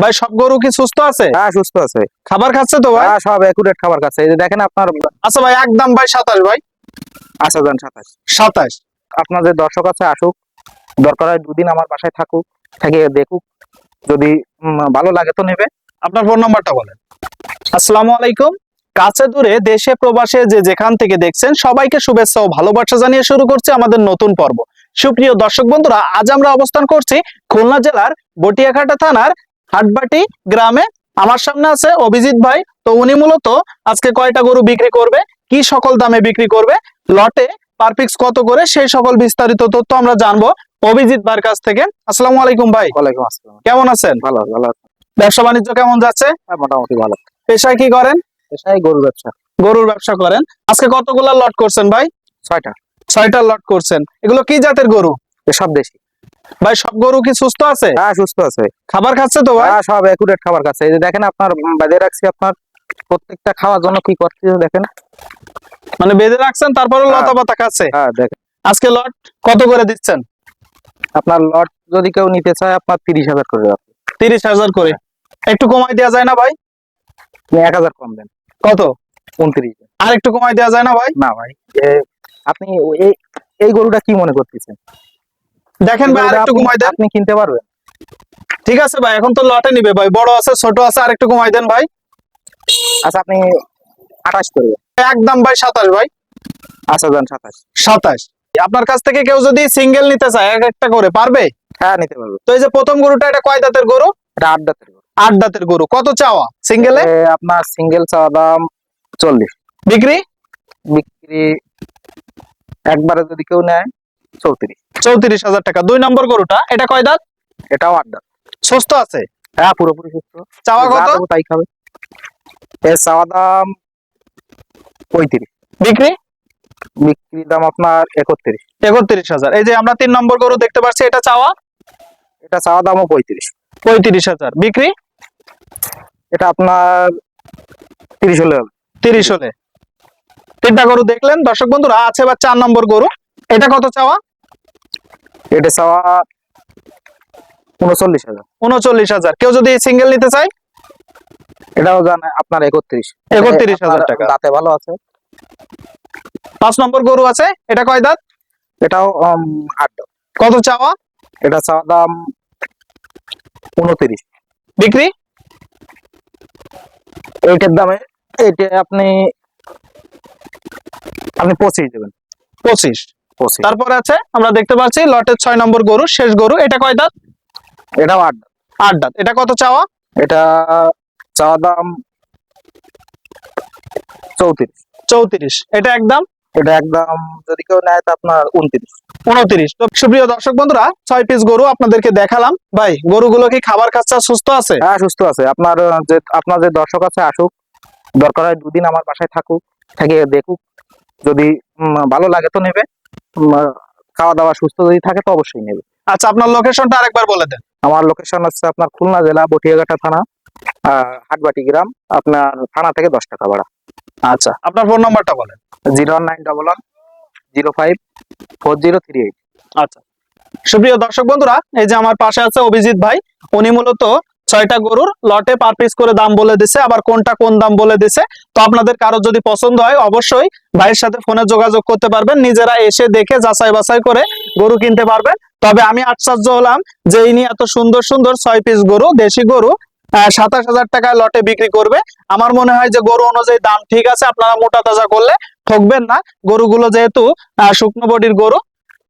ভাই সব গরু কি সুস্থ আছে? হ্যাঁ সুস্থ আছে। খাবার খাচ্ছে তো ভাই? হ্যাঁ সব একুরেট খাবার খাচ্ছে। এই যে দেখেন আপনার আচ্ছা ভাই একদম ভাই সাতাশ ভাই। আশা যান সাতাশ। সাতাশ। আপনাদের দর্শক আছে আসুক। দরকার হয় দুদিন আমার বাসায় থাকুক থেকে দেখুক। যদি ভালো লাগে তো নেবে। আপনার ফোন নাম্বারটা বলেন। আসসালামু আলাইকুম। কাছে দূরে দেশে প্রবাসে যে যেখান থেকে দেখছেন সবাইকে শুভেচ্ছা ও ভালোবাসা জানিয়ে শুরু করছি আমাদের নতুন পর্ব। সুপ্রিয় দর্শক বন্ধুরা আজ আমরা অবস্থান করছি খুলনা জেলার বটিয়াঘাটা থানার হাটবাটি গ্রামে আমার সামনে আছে অভিজিৎ ভাই। তো উনি মূলত আজকে কয়টা গরু বিক্রি করবে কি সকল দামে বিক্রি করবে লটে পার পিক্স কত করে সেই সকল বিস্তারিত তথ্য আমরা জানব অভিজিৎ ভাইয়ের কাছ থেকে। আসসালামু আলাইকুম ভাই। ওয়ালাইকুম আসসালাম। কেমন আছেন? ভালো ভালো ব্যবসা বাণিজ্য কেমন যাচ্ছে? হ্যাঁ, মোটামুটি ভালো। পেশায় কি করেন? পেশায় গরু ব্যবসা। গরুর ব্যবসা করেন। আজকে কতগুলা লট করছেন ভাই? ছয়টা। ছয়টা লট করছেন। এগুলো কি জাতের গরু? সব দেশি। ভাই সব গরু কি সুস্থ আছে? হ্যাঁ সুস্থ আছে। খাবার খাচ্ছে তো ভাই? হ্যাঁ সব একুরেট খাবার খাচ্ছে। এই যে দেখেন আপনার বাজে রাখছি আপনার প্রত্যেকটা খাওয়ার জন্য কি করছে দেখেন। মানে বেঁধে রাখছেন তারপরে হ্যাঁ। লতা পাতা খাচ্ছে? হ্যাঁ দেখেন। আজকে লট কত করে দিচ্ছেন? আপনার লট যদি কেউ নিতে চায় আপনার তিরিশ হাজার করে রাখবে। তিরিশ হাজার করে। একটু কমাই দেওয়া যায় না ভাই? এক হাজার কম দেন। কত? উনত্রিশ। আর একটু কমাই দেওয়া যায় না ভাই? না ভাই আপনি এই এই গরুটা কি মনে করতেছেন? দেখেন ভাই আর গরুটা একটু আপনি- কমাই দেন। আপনি কিনতে পারবেন। ঠিক আছে ভাই এখন তো লটে নিবে ভাই বড় আছে ছোট আছে আর একটু কমাই দেন ভাই। আচ্ছা আপনি আঠাশ করবেন একদম ভাই সাতাশ ভাই। আচ্ছা যান সাতাশ। সাতাশ। আপনার কাছ থেকে কেউ যদি সিঙ্গেল নিতে চায় এক একটা করে পারবে? হ্যাঁ নিতে পারবে। তো এই যে প্রথম গরুটা এটা কয় দাঁতের গরু? এটা আট দাঁতের গরু। আট দাঁতের গরু। কত চাওয়া? সিঙ্গেলে আপনার সিঙ্গেল চাওয়া দাম চল্লিশ। বিক্রি? বিক্রি একবারে যদি কেউ নেয় চৌত্রিশ। চৌত্রিশ হাজার টাকা। দুই নম্বর গরুটা এটা কয় দাঁত? এটাও আট দাঁত। সুস্থ আছে? হ্যাঁ পুরোপুরি সুস্থ। চাওয়া কত? তাই খাবে। এর চাওয়া দাম পঁয়ত্রিশ। বিক্রি? বিক্রি দাম আপনার একত্রিশ। একত্রিশ হাজার। এই যে আমরা তিন নম্বর গরু দেখতে পাচ্ছি এটা চাওয়া? এটা চাওয়া দামও পঁয়ত্রিশ। পঁয়ত্রিশ হাজার। বিক্রি? এটা আপনার তিরিশ হলে হবে। তিরিশ হলে। তিনটা গরু দেখলেন? দর্শক বন্ধুরা আছে বা চার নম্বর গরু? এটা কত চাওয়া? এটা চাওয়া উনচল্লিশ হাজার। উনচল্লিশ হাজার। কেউ যদি সিঙ্গেল নিতে চায়? এটাও জানে আপনার একত্রিশ। একত্রিশ হাজার টাকা। দাঁতে ভালো আছে। পাঁচ নম্বর গরু আছে। এটা কয় দাঁত? এটাও আট কত চাওয়া? এটা চাওয়া দাম উনত্রিশ। বিক্রি? এইটার দামে এটা আপনি আপনি পঁচিশ দেবেন। পঁচিশ পঁচিশ। তারপরে আছে আমরা দেখতে পাচ্ছি লটের ছয় নম্বর গরু শেষ গরু এটা কয় দাঁত? এটাও আট। আট দাঁত। এটা কত চাওয়া? এটা চাওয়া দাম চৌত্রিশ। চৌত্রিশ। এটা একদম এটা একদম যদি কেউ নেয় তো আপনার উনত্রিশ। উনত্রিশ। তো সুপ্রিয় দর্শক বন্ধুরা ছয় পিস গরু আপনাদেরকে দেখালাম। ভাই গরুগুলো কি খাবার খাচ্ছে সুস্থ আছে? হ্যাঁ সুস্থ আছে। আপনার যে আপনার যে দর্শক আছে আসুক। দরকার হয় দুদিন আমার বাসায় থাকুক থেকে দেখুক। যদি ভালো লাগে তো নেবে। খাওয়া দাওয়া সুস্থ যদি থাকে তো অবশ্যই নেবে। আচ্ছা আপনার লোকেশনটা আরেকবার বলে দেন। আমার লোকেশন হচ্ছে আপনার খুলনা জেলা বটিয়াঘাটা থানা হাটবাটি গ্রাম আপনার থানা থেকে দশ টাকা ভাড়া। আচ্ছা আপনার ফোন নাম্বারটা বলেন। Zero nine double one zero five four zero three eight. আচ্ছা। সুপ্রিয় দর্শক বন্ধুরা এই যে আমার পাশে আছে অভিজিৎ ভাই উনি মূলত ছয়টা গরুর লটে পার পিস করে দাম বলে দিছে, আবার কোনটা কোন দাম বলে দিছে। তো আপনাদের কারও যদি পছন্দ হয়, অবশ্যই ভাইয়ের সাথে ফোনে যোগাযোগ করতে পারবেন, নিজেরা এসে দেখে যাচাই বাছাই করে গরু কিনতে পারবেন। তবে আমি আশ্চর্য হলাম যে ইনি এত সুন্দর সুন্দর ছয় পিস গরু, দেশি গরু সাতাশ হাজার টাকায় লটে বিক্রি করবে। আমার মনে হয় যে গরু অনুযায়ী দাম ঠিক আছে, আপনারা মোটা তাজা করলে ঠকবেন না। গরুগুলো যেহেতু শুকনো বডির গরু